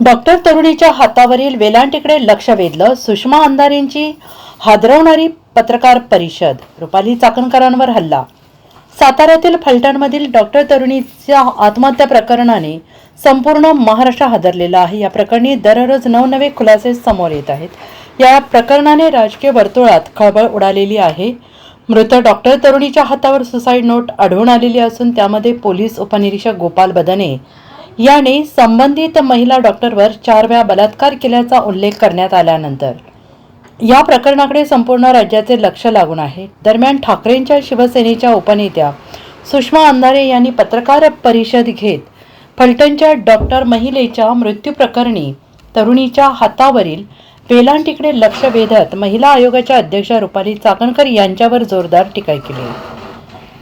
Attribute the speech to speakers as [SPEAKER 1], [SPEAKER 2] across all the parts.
[SPEAKER 1] Doctor तरुणीच्या हातावरील वेलांटीकडे लक्ष वेधलं सुषमा अंधारेंची हादरवणारी पत्रकार परिषद. रुपाली चाकणकरांवर हल्ला. साताऱ्यातील फलटणमधील डॉक्टर तरुणीच्या आत्महत्या प्रकरणाने संपूर्ण महाराष्ट्र हादरलेला आहे. या प्रकरणी दररोज नवनवे खुलासे समोर येत आहेत. या प्रकरणाने राजकीय वर्तुळात खळबळ उडालेली आहे. मृत डॉक्टर तरुणीच्या हातावर सुसाईड नोट आढळून आलेली असून त्यामध्ये पोलीस उपनिरीक्षक गोपाल बदने याने संबंधित महिला डॉक्टरवर चार वेळा बलात्कार केल्याचा उल्लेख करण्यात आल्यानंतर. या प्रकरणाकडे संपूर्ण राज्याचे लक्ष लागून आहे. दरम्यान ठाकरेंच्या शिवसेनेच्या उपनेत्या सुषमा अंधारे यांनी पत्रकार परिषद घेत फलटणच्या डॉक्टर महिलेच्या मृत्यू प्रकरणी तरुणीच्या हातावरील वेलांटीकडे लक्ष वेधत महिला आयोगाच्या अध्यक्ष रुपाली चाकणकर यांच्यावर जोरदार टीका केली.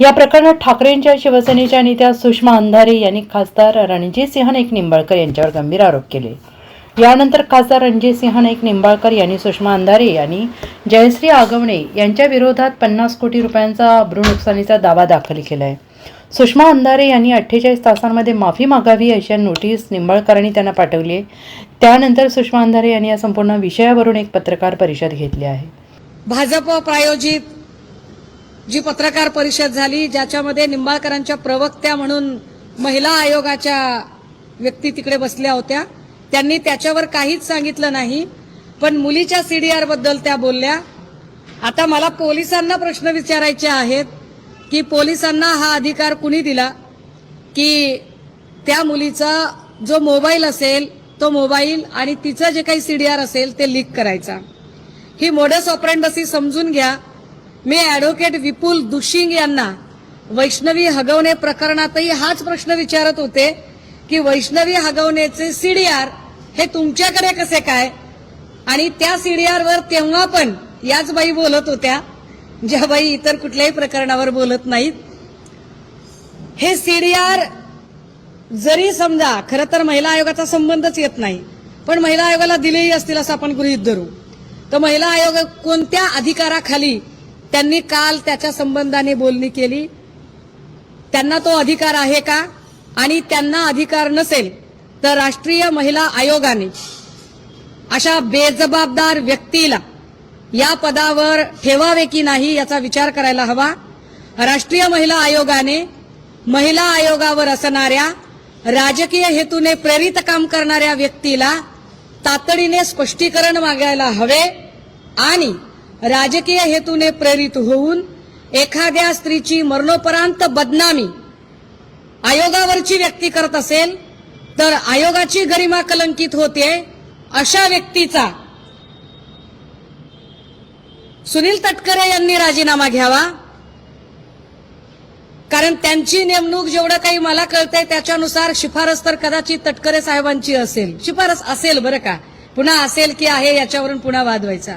[SPEAKER 1] या प्रकरणात ठाकरेंच्या शिवसेनेच्या नेत्या सुषमा अंधारे यांनी खासदार रणजितसिंह नाईक निंबाळकर यांच्यावर गंभीर आरोप केले. यानंतर खासदार रणजितसिंह नाईक निंबाळकर यांनी सुषमा अंधारे यांनी जयश्री आगवणे यांच्या विरोधात पन्नास कोटी रुपयांचा भ्रूनुकसानीचा दावा दाखल केला आहे सुषमा अंधारे यांनी अठ्ठेचाळीस तासांमध्ये माफी मागावी अशी नोटीस निंबाळकरांनी त्यांना पाठवली आहे. त्यानंतर सुषमा अंधारे यांनी या संपूर्ण विषयावरून एक पत्रकार परिषद घेतली आहे.
[SPEAKER 2] भाजप प्रायोजित जी पत्रकार परिषद झाली ज्याच्यामध्ये निंबाळकरांच्या प्रवक्त्या म्हणून महिला आयोगाच्या व्यक्ती तिकडे बसल्या होत्या. त्यांनी त्याच्यावर काहीच सांगितलं नाही पण मुलीच्या सीडीआरबद्दल त्या बोलल्या. आता मला पोलिसांना प्रश्न विचारायचे आहेत की पोलिसांना हा अधिकार कुणी दिला? की त्या मुलीचा जो मोबाईल असेल तो मोबाईल आणि तिचं जे काही सीडीआर असेल ते लीक करायचा. ही मोडस ऑपरेंडसी समजून घ्या मी ॲडव्होकेट विपुल दुशिंग यांना वैष्णवी हगवणे प्रकरणातही हाच प्रश्न विचारत होते की वैष्णवी हगवणेचे सीडीआर हे तुमच्याकडे कसे काय? आणि त्या सीडीआर वर तेव्हा पण याच बाई बोलत होत्या ज्या बाई इतर कुठल्याही प्रकरणावर बोलत नाहीत. हे सीडीआर जरी समजा खरं तर महिला आयोगाचा संबंधच येत नाही पण महिला आयोगाला दिलेही असतील असं आपण गृहीत धरू. तर महिला आयोग कोणत्या अधिकाराखाली त्यांनी काल त्याच्या संबंधाने बोलणी केली. त्यांना तो अधिकार आहे का? आणि त्यांना अधिकार नसेल तर राष्ट्रीय महिला आयोगाने अशा बेजबाबदार व्यक्तीला या पदावर ठेवावे की नाही याचा विचार करायला हवा. राष्ट्रीय महिला आयोगाने महिला आयोगावर असणाऱ्या राजकीय हेतूने प्रेरित काम करणाऱ्या व्यक्तीला तातडीने स्पष्टीकरण मागायला हवे आणि राजकीय हेतूने प्रेरित होऊन एखाद्या स्त्रीची मरणोपरांत बदनामी आयोगावरची व्यक्ती करत असेल तर आयोगाची गरिमा कलंकित होते अशा व्यक्तीचा सुनील तटकरे यांनी राजीनामा घ्यावा. कारण त्यांची नेमणूक जेवढं काही मला कळतंय त्याच्यानुसार शिफारस तर कदाचित तटकरे साहेबांची असेल. शिफारस असेल बरं का. पुन्हा असेल की आहे याच्यावरून पुन्हा वाद व्हायचा.